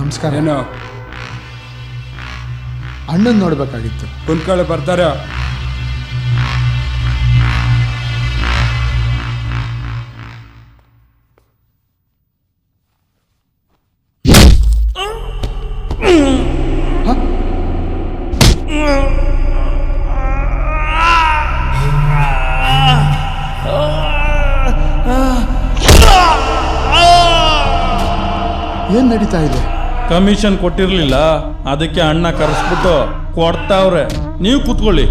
ನಮಸ್ಕಾರ. ಏನು? ಅಣ್ಣನ್ ನೋಡ್ಬೇಕಾಗಿತ್ತು. ಕುಂತ್ಕೊಳ್ಳಿ ಬರ್ತಾರೆ. ಏನ್ ನಡೀತಾ ಇದೆ? ಕಮಿಷನ್ ಕೊಟ್ಟಿರ್ಲಿಲ್ಲ ಅದಕ್ಕೆ ಅಣ್ಣ ಕರೆಸ್ಬಿಟ್ಟು ಕೊಡ್ತಾವ್ರೆ. ನೀವು ಕೂತ್ಕೊಳ್ಳಿ.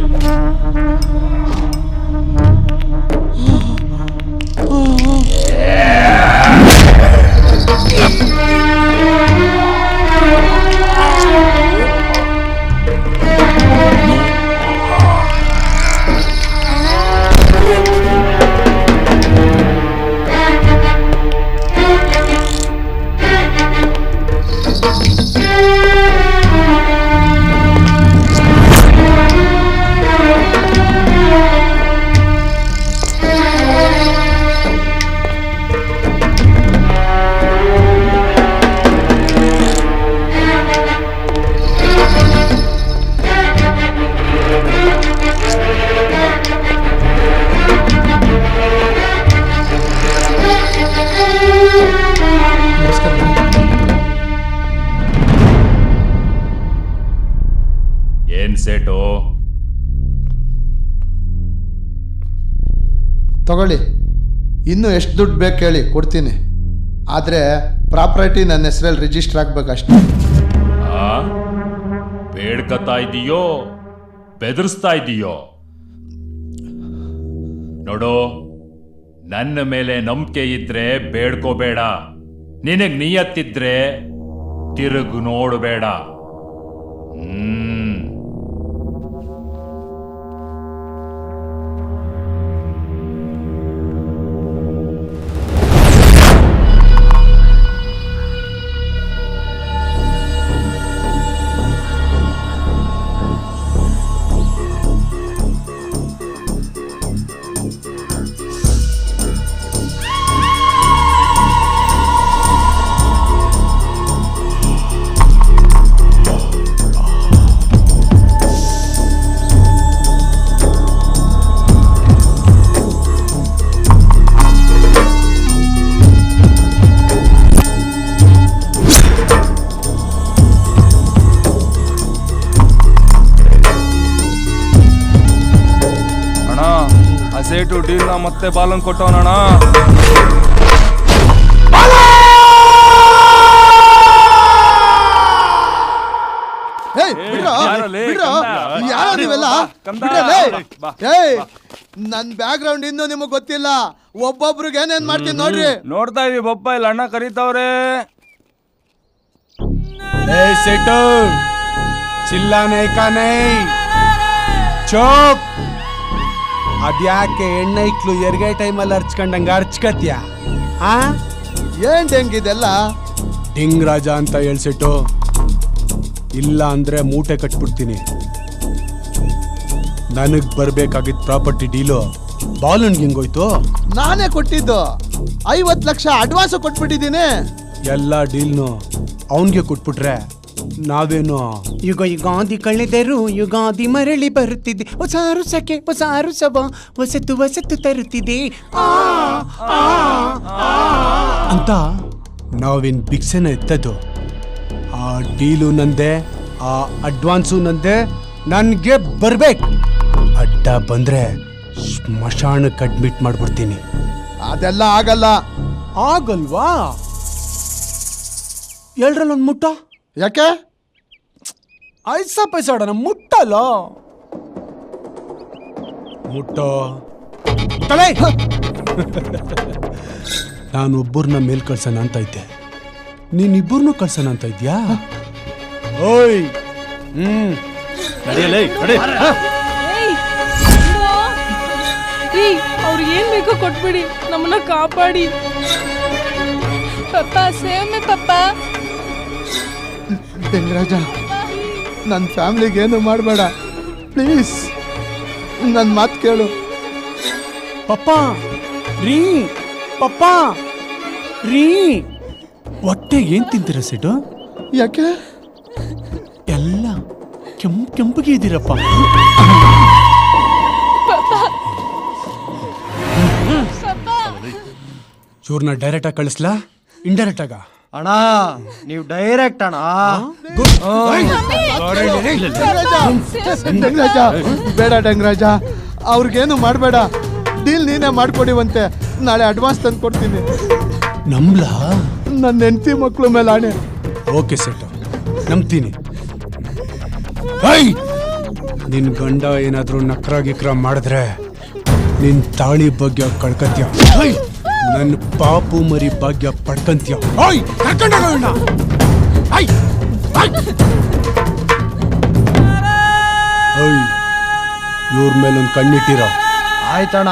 ಸೇಟು ತಗೊಳ್ಳಿ. ಇನ್ನೂ ಎಷ್ಟು ದುಡ್ಡು ಬೇಕು ಹೇಳಿ ಕೊಡ್ತೀನಿ. ಆದರೆ ಪ್ರಾಪರ್ಟಿ ನನ್ನ ಹೆಸರಲ್ಲಿ ರಿಜಿಸ್ಟರ್ ಆಗ್ಬೇಕಷ್ಟೇ. ಆ? ಬೇಡ್ಕತಾ ಇದೀಯೋ? ಬೆದರಿಸ್ತಾ ಇದೀಯೋ? ನೋಡು ನನ್ನ ಮೇಲೆ ನಂಬಿಕೆ ಇದ್ರೆ ಬೇಡ್ಕೋಬೇಡ. ನಿನಗೆ ನಿಯತ್ತಿದ್ರೆ ತಿರುಗು ನೋಡಬೇಡ. ಹ್ಮ್? ಆ ಡೀಲ್ ನಾ ಮತ್ತೆ ಬಾಲನ್. ಯಾರೋ ನೀವೆಲ್ಲ. ಏಯ್ ನನ್ ಬ್ಯಾಕ್ ಗ್ರೌಂಡ್ ಇನ್ನು ನಿಮಗ್ ಗೊತ್ತಿಲ್ಲ. ಒಬ್ಬೊಬ್ರಿಗೆ ಏನೇನ್ ಮಾಡ್ತೀನಿ ನೋಡ್ರಿ. ನೋಡ್ತಾ ಇದೀವಿ ಬಪ್ಪ ಇಲ್ಲ ಅಣ್ಣ ಕರೀತಾವ್ರೆ. ಚಿಲ್ಲಾನೆ ಕಾನೆ ಚೋಪ್ ಅದ್ಯಾಕೆ ಎಣ್ಣೆ ಇಕ್ಲು ಎರ್ಗೆ ಟೈಮಲ್ಲಿ ಹರ್ಚ್ಕೊಂಡಂಗ ಹರ್ಚ್ಕತ್ಯ ಆ? ಏನ್ ಹೆಂಗಿದೆಲ್ಲ ಡಿಂಗ್ ರಾಜ ಅಂತ ಹೇಳ್ಸಿಟ್ಟು ಇಲ್ಲ ಅಂದ್ರೆ ಮೂಟೆ ಕಟ್ಬಿಡ್ತೀನಿ. ನನಗ್ ಬರ್ಬೇಕಾಗಿದ್ ಪ್ರಾಪರ್ಟಿ ಡೀಲು ಬಾಲುನ್ಗೆ ಹಿಂಗೋಯ್ತು. ನಾನೇ ಕೊಟ್ಟಿದ್ದು. ಐವತ್ ಲಕ್ಷ ಅಡ್ವಾನ್ಸ್ ಕೊಟ್ಬಿಟ್ಟಿದ್ದೀನಿ. ಎಲ್ಲ ಡೀಲ್ನು ಅವನ್ಗೆ ಕೊಟ್ಬಿಟ್ರೆ ನಾವೇನು? ಯುಗ ಯುಗಾದಿ ಕಳೆದರು ಯುಗಾದಿ ಮರಳಿ ಬರುತ್ತಿದೆ. ಹೊಸ ಅರುಸಕ್ಕೆ ಹೊಸ ಅರುಸವ ಹೊಸತು ಹೊಸತು ತರುತ್ತಿದೆ. ಆ, ಆ, ಆ. ಅಂತ ನಾವಿನ್ ಭಿಕ್ಷೆನ ಎತ್ತದು. ಆ ಡೀಲು ನಂದೆ ಆ ಅಡ್ವಾನ್ಸು ನಂದೆ ನನಗೆ ಬರ್ಬೇಕು. ಅಡ್ಡ ಬಂದ್ರೆ ಸ್ಮಶಾನಕ್ಕೆ ಅಡ್ಮಿಟ್ ಮಾಡ್ಬಿಡ್ತೀನಿ. ಅದೆಲ್ಲ ಆಗಲ್ಲ. ಆಗಲ್ವಾ? ಎಲ್ರಲ್ಲಿ ಒಂದು ಮುಟ್ಟ? ಯಾಕೆ? ಐಸ ಪೈಸಾಡನ ಮುಟ್ಟಲ್ಲ? ಮುಟ್ಟೋ. ತಲೆ! ನಾನು ಒಬ್ಬರನ್ನ ಮೇಲ್ ಕಳ್ಸೋಣ ಅಂತ ಇದ್ದೆ. ನೀನ್ ಇಬ್ಬರನ್ನೂ ಕಳ್ಸೋಣ ಅಂತ ಇದ್ಯಾ? ಓಯ್! ಹ್ಮ್. ರೀ ಅವ್ರಿಗೆ ಏನ್ ಬೇಕೋ ಕೊಟ್ಬಿಡಿ. ನಮ್ಮನ್ನ ಕಾಪಾಡಿ. ಪಪ್ಪ ಸೇಮೆ ಪಪ್ಪ. ಲಿಂಗರಾಜ ನನ್ನ ಫ್ಯಾಮ್ಲಿಗೆ ಏನು ಮಾಡಬೇಡ. ಪ್ಲೀಸ್ ನನ್ನ ಮಾತು ಕೇಳು. ಪಪ್ಪ ರೀ ಪಪ್ಪ ರೀ. ಹೊಟ್ಟೆ ಏನು ತಿಂತೀರ ಸಿಟು? ಯಾಕೆ? ಎಲ್ಲ ಕೆಂಪು ಕೆಂಪಗೆ ಇದ್ದೀರಪ್ಪ. ಚೂರ್ನ ಡೈರೆಕ್ಟಾಗಿ ಕಳಿಸ್ಲಾ? ಇಂಡೈರೆಕ್ಟ್ ಆಗ? ಅಣ್ಣ ನೀವು ಡೈರೆಕ್ಟ್ ಅಣ್ಣ. ಬೇಡ ಡಂಗರಾಜ. ಅವ್ರಿಗೇನು ಮಾಡಬೇಡ. ಡೀಲ್ ನೀನೇ ಮಾಡ್ಕೊಡಿವಂತೆ. ನಾಳೆ ಅಡ್ವಾನ್ಸ್ ತಂದು ಕೊಡ್ತೀನಿ. ನಂಬ್ಲಾ? ನನ್ನ ಹೆಂಡತಿ ಮಕ್ಕಳು ಮೇಲೆ ಆಣೆ. ಓಕೆ ಸೆಟ್ ನಂಬ್ತೀನಿ. ಐ! ನಿನ್ ಗಂಡ ಏನಾದ್ರೂ ನಕ್ರ ಗಿಕ್ರ ಮಾಡಿದ್ರೆ ನಿನ್ ತಾಳಿ ಬಗ್ಗೆ ಕಳ್ಕತ್ಯ. ಐ! ನನ್ ಪಾಪು ಮರಿ ಭಾಗ್ಯ ಪಡ್ಕಂತೀಯ. ಓಯ್ ಇವ್ರ ಮೇಲೊಂದು ಕಣ್ಣಿಟ್ಟಿರ. ಆಯ್ತಣ್ಣ.